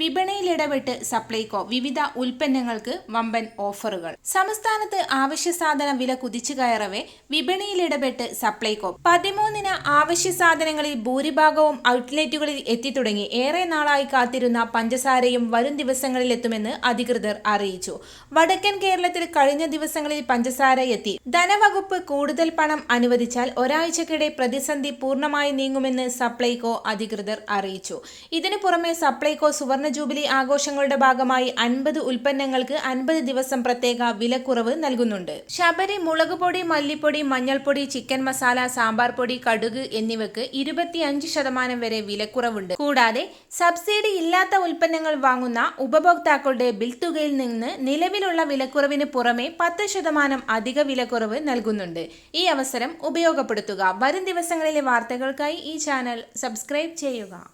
വിപണിയിൽ ഇടപെട്ട് സപ്ലൈകോ വിവിധ ഉൽപ്പന്നങ്ങൾക്ക് വമ്പൻ ഓഫറുകൾ. സംസ്ഥാനത്ത് ആവശ്യ സാധന വില കുതിച്ചു കയറവേ വിപണിയിൽ ഇടപെട്ട് സപ്ലൈകോ. പതിമൂന്നിന് ആവശ്യ സാധനങ്ങളിൽ ഭൂരിഭാഗവും ഔട്ട്ലെറ്റുകളിൽ എത്തിത്തുടങ്ങി. ഏറെ നാളായി കാത്തിരുന്ന പഞ്ചസാരയും വരും ദിവസങ്ങളിൽ എത്തുമെന്ന് അധികൃതർ അറിയിച്ചു. വടക്കൻ കേരളത്തിൽ കഴിഞ്ഞ ദിവസങ്ങളിൽ പഞ്ചസാര എത്തി. ധനവകുപ്പ് കൂടുതൽ പണം അനുവദിച്ചാൽ ഒരാഴ്ചക്കിടെ പ്രതിസന്ധി പൂർണമായി നീങ്ങുമെന്ന് സപ്ലൈകോ അധികൃതർ അറിയിച്ചു. ഇതിനു പുറമെ സപ്ലൈകോ സുവർണ ജൂബിലി ആഘോഷങ്ങളുടെ ഭാഗമായി അൻപത് ഉൽപ്പന്നങ്ങൾക്ക് അൻപത് ദിവസം പ്രത്യേക വിലക്കുറവ് നൽകുന്നുണ്ട്. ശബരി മുളകുപൊടി മല്ലിപ്പൊടി മഞ്ഞൾപ്പൊടി ചിക്കൻ മസാല സാമ്പാർ പൊടി കടുക് എന്നിവയ്ക്ക് ഇരുപത്തിയഞ്ച് ശതമാനം വരെ വിലക്കുറവുണ്ട്. കൂടാതെ സബ്സിഡി ഇല്ലാത്ത ഉൽപ്പന്നങ്ങൾ വാങ്ങുന്ന ഉപഭോക്താക്കളുടെ ബിൽ തുകയിൽ നിന്ന് നിലവിലുള്ള വിലക്കുറവിന് പുറമെ പത്ത് ശതമാനം അധിക വിലക്കുറവ് നൽകുന്നുണ്ട്. ഈ അവസരം ഉപയോഗപ്പെടുത്തുക. വരും ദിവസങ്ങളിലെ വാർത്തകൾക്കായി ഈ ചാനൽ സബ്സ്ക്രൈബ് ചെയ്യുക.